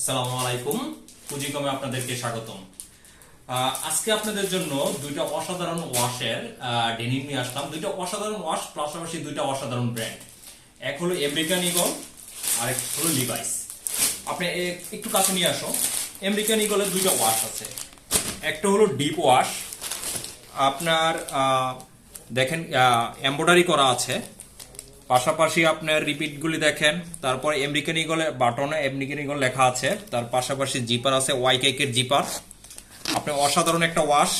আসসালামু আলাইকুম। পুঁজিকমে আপনাদেরকে স্বাগতম। আজকে আপনাদের জন্য দুইটা অসাধারণ ওয়াশের ডেনিম নিয়ে আসলাম। দুইটা অসাধারণ ওয়াশ, পাশাপাশি দুইটা অসাধারণ ব্র্যান্ড এক হলো আমেরিকান ইগল আর এক হলো লিভাইস আপনি একটু কাছে নিয়ে আসো আমেরিকান ইগলের দুইটা ওয়াশ আছে। একটা হলো ডিপ ওয়াশ আপনার দেখেন এমব্রয়ডারি করা আছে। পাশাপাশি আপনার রিপিটগুলি দেখেন। তারপর আমেরিকান ইগলে বাটনে আমেরিকান ইগল লেখা আছে। তার পাশাপাশি জিপার আছে ওয়াই কেকের জিপার আপনি অসাধারণ একটা ওয়াশ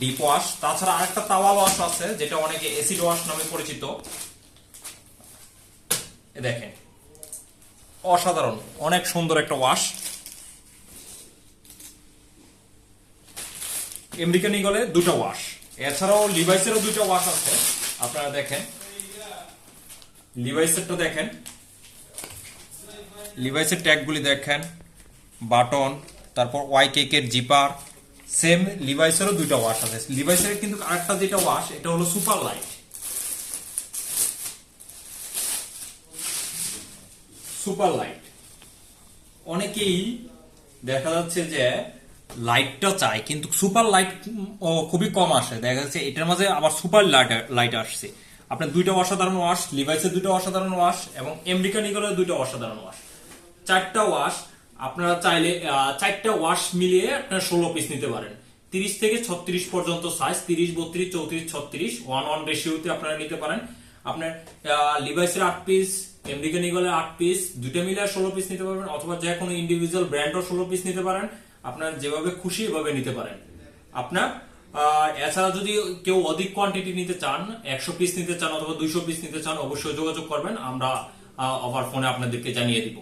ডিপ ওয়াশ তাছাড়া আরেকটা তাওয়া ওয়াশ আছে, যেটা অনেকে এসিড ওয়াশ নামে পরিচিত। দেখেন। অসাধারণ, অনেক সুন্দর একটা ওয়াশ আমেরিকান ইগলে দুটো ওয়াশ এছাড়াও লিভাইসেরও দুটো ওয়াশ আছে। আপনারা দেখেন। লিভাইসেরটা দেখেন। লিভাইসের ট্যাগগুলি দেখেন। বাটন তারপর ওয়াই কেকের জিপার সেম লিভাইসেরও দুইটা ওয়াশ আছে। লিভাইসের কিন্তু আরেকটা যেটা ওয়াশ এটা হলো সুপার লাইট সুপার লাইট অনেকেই দেখা যাচ্ছে যে লাইটটা চাই কিন্তু সুপার লাইট খুবই কম আসে। দেখা যাচ্ছে এটার মাঝে আবার সুপার লাইট লাইট আসছে। আপনার দুইটা অসাধারণ ওয়াশ লিভাইসের দুইটা অসাধারণ ওয়াশ এবং আমেরিকান ইগলের দুইটা অসাধারণ ওয়াশ চারটা ওয়াশ আপনারা চাইলে চারটা ওয়াশ মিলিয়ে আপনারা ষোলো পিস নিতে পারেন। তিরিশ থেকে ছত্রিশ পর্যন্ত সাইজ তিরিশ, বত্রিশ, চৌত্রিশ, ছত্রিশ ওয়ান ওয়ান রেশিওতে আপনারা নিতে পারেন। আপনার লিভাইসের আট পিস আমেরিকান ইগলের আট পিস দুইটা মিলে ষোলো পিস নিতে পারবেন অথবা যে কোনো ইন্ডিভিজুয়াল ব্র্যান্ডও ষোলো পিস নিতে পারেন। আপনার যেভাবে খুশি এভাবে নিতে পারেন। আপনার এছাড়া যদি কেউ অধিক কোয়ান্টিটি নিতে চান, একশো পিস নিতে চান অথবা দুইশো পিস নিতে চান, অবশ্যই যোগাযোগ করবেন, আমরা অফার ফোনে আপনাদেরকে জানিয়ে দিব।